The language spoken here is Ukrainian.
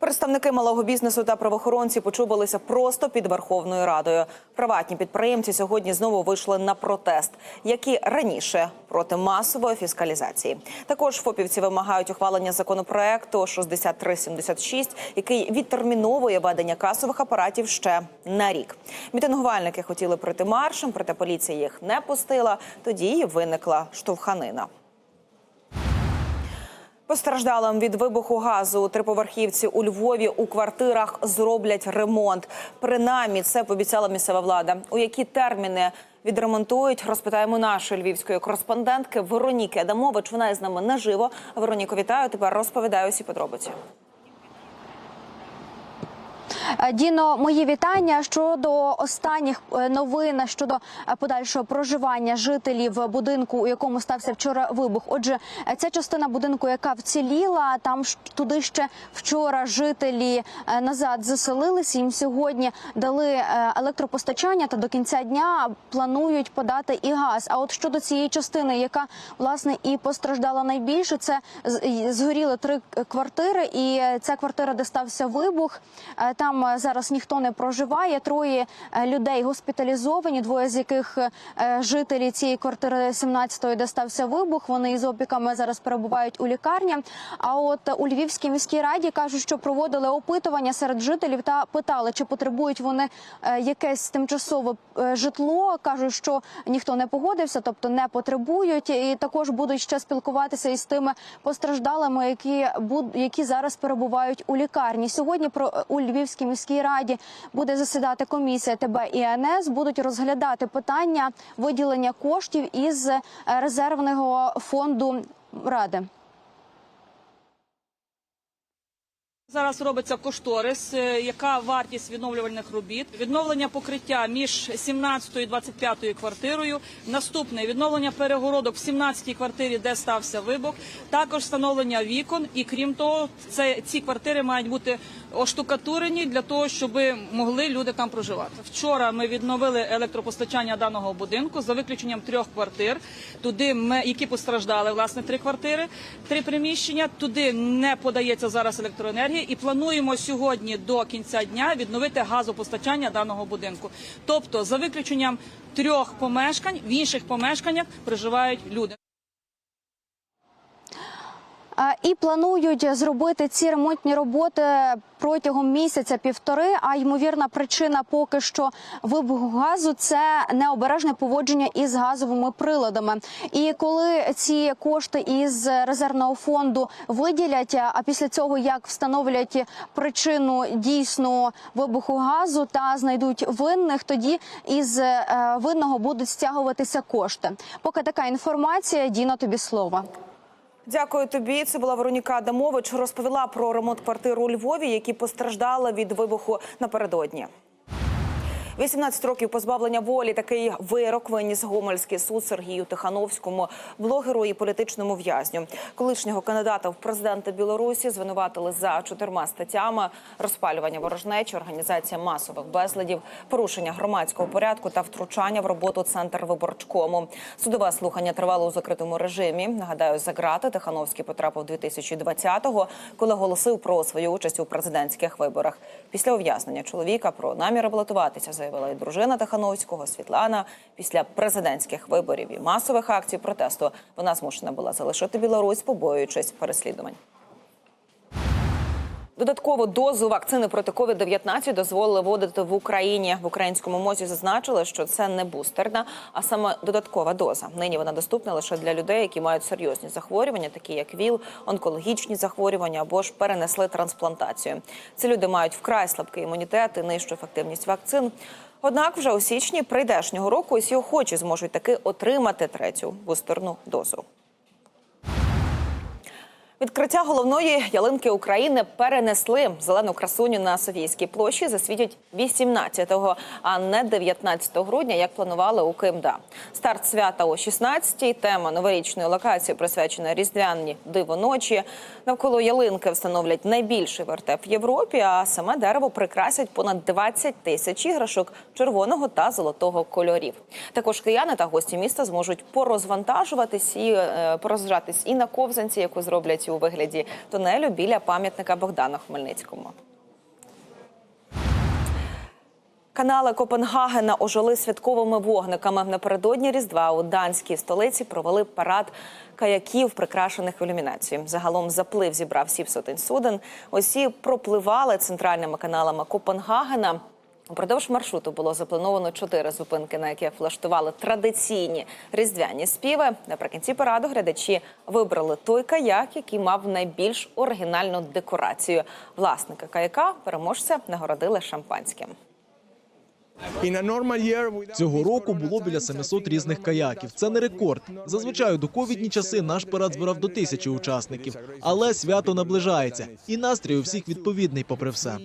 Представники малого бізнесу та правоохоронці почубалися просто під Верховною Радою. Приватні підприємці сьогодні знову вийшли на протест, як і раніше проти масової фіскалізації. Також фопівці вимагають ухвалення законопроекту 6376, який відтерміновує ведення касових апаратів ще на рік. Мітингувальники хотіли пройти маршем, проте поліція їх не пустила. Тоді виникла штовханина. Постраждалим від вибуху газу у триповерхівці у Львові у квартирах зроблять ремонт. Принаймні, це пообіцяла місцева влада. У які терміни відремонтують, розпитаємо нашої львівської кореспондентки Вероніки Адамович. Вона із нами наживо. Вероніко, вітаю. Тепер розповідаю усі подробиці. Е, Діно, мої вітання щодо останніх е, новин щодо е, подальшого проживання жителів будинку, у якому стався вчора вибух. Отже, ця частина будинку, яка вціліла, там туди ще вчора жителі назад заселилися. Їм сьогодні дали електропостачання та до кінця дня планують подати і газ. А от щодо цієї частини, яка власне і постраждала найбільше, це згоріли три квартири, і ця квартира, де стався вибух. е, Зараз ніхто не проживає. Троє е, людей госпіталізовані, двоє з яких е, жителі цієї квартири 17-ї, де стався вибух. Вони із опіками зараз перебувають у лікарні. А от у Львівській міській раді кажуть, що проводили опитування серед жителів та питали, чи потребують вони е, якесь тимчасове житло. кажуть, що ніхто не погодився, тобто не потребують, і також будуть ще спілкуватися із тими постраждалими, які які зараз перебувають у лікарні. Сьогодні про у Львівській міській раді буде засідати комісія ТБ і НС. Будуть розглядати питання виділення коштів із е, резервного фонду ради. Зараз робиться кошторис, е, яка вартість відновлювальних робіт, відновлення покриття між 17 і 25 квартирою. Наступне відновлення перегородок в 17 квартирі, де стався вибух. Також встановлення вікон. І крім того, це ці квартири мають бути оштукатурені для того, щоб могли люди там проживати. Вчора ми відновили електропостачання даного будинку за виключенням трьох квартир. Туди ми, які постраждали, власне, три квартири, три приміщення. Туди не подається зараз електроенергія, і плануємо сьогодні до кінця дня відновити газопостачання даного будинку. Тобто, за виключенням трьох помешкань, в інших помешканнях проживають люди. Е, І планують зробити ці ремонтні роботи протягом місяця півтори. А ймовірна причина поки що вибуху газу це необережне поводження із газовими приладами. І коли ці кошти із резервного фонду виділять, а після цього як встановлять причину дійсну вибуху газу та знайдуть винних, тоді із е, винного будуть стягуватися кошти. Поки така інформація, Діно, тобі слово. Дякую тобі. Це була Вероніка Адамович. Розповіла про ремонт квартир у Львові, які постраждали від вибуху напередодні. 18 років позбавлення волі. Такий вирок виніс Гомельський суд Сергію Тихановському, блогеру і політичному в'язню. Колишнього кандидата в президенти Білорусі звинуватили за чотирма статтями: розпалювання ворожнечі, організація масових безладів, порушення громадського порядку та втручання в роботу центр виборчкому. Судове слухання тривало у закритому режимі. Нагадаю, за грати Тихановський потрапив 2020-го, коли оголосив про свою участь у президентських виборах. Після ув'язнення чоловіка про наміри балотуватися заявила і дружина Тихановського Світлана. Після президентських виборів і масових акцій протесту вона змушена була залишити Білорусь, побоюючись переслідувань. Додаткову дозу вакцини проти COVID-19 дозволили вводити в Україні. В українському мозі зазначили, що це не бустерна, а саме додаткова доза. Нині вона доступна лише для людей, які мають серйозні захворювання, такі як ВІЛ, онкологічні захворювання або ж перенесли трансплантацію. Ці люди мають вкрай слабкий імунітет і нижчу ефективність вакцин. Однак вже у січні прийдешнього року усі охочі зможуть таки отримати третю бустерну дозу. Відкриття головної ялинки України перенесли зелену красуню на Софійській площі. Засвітять 18-го, а не 19 грудня, як планували у КМДА. Старт свята о 16-й. Тема новорічної локації присвячена різдвяні диво ночі. Навколо ялинки встановлять найбільший вертеп в Європі. А саме дерево прикрасять понад 20 тисяч іграшок червоного та золотого кольорів. Також кияни та гості міста зможуть порозвантажуватись і е, порозважатись і на ковзанці, яку зроблять у вигляді тунелю біля пам'ятника Богдану Хмельницькому. Канали Копенгагена ожили святковими вогниками. Напередодні Різдва у данській столиці провели парад каяків, прикрашених ілюмінацією. Загалом заплив зібрав сім сотень суден. Усі пропливали центральними каналами Копенгагена. Упродовж маршруту було заплановано чотири зупинки, на яких влаштували традиційні різдвяні співи. Наприкінці параду глядачі вибрали той каяк, який мав найбільш оригінальну декорацію. Власника каяка переможця нагородили шампанським. Цього року було біля 700 різних каяків. Це не рекорд. Зазвичай у доковідні часи наш парад збирав до тисячі учасників. Але свято наближається, і настрій у всіх відповідний, попри все.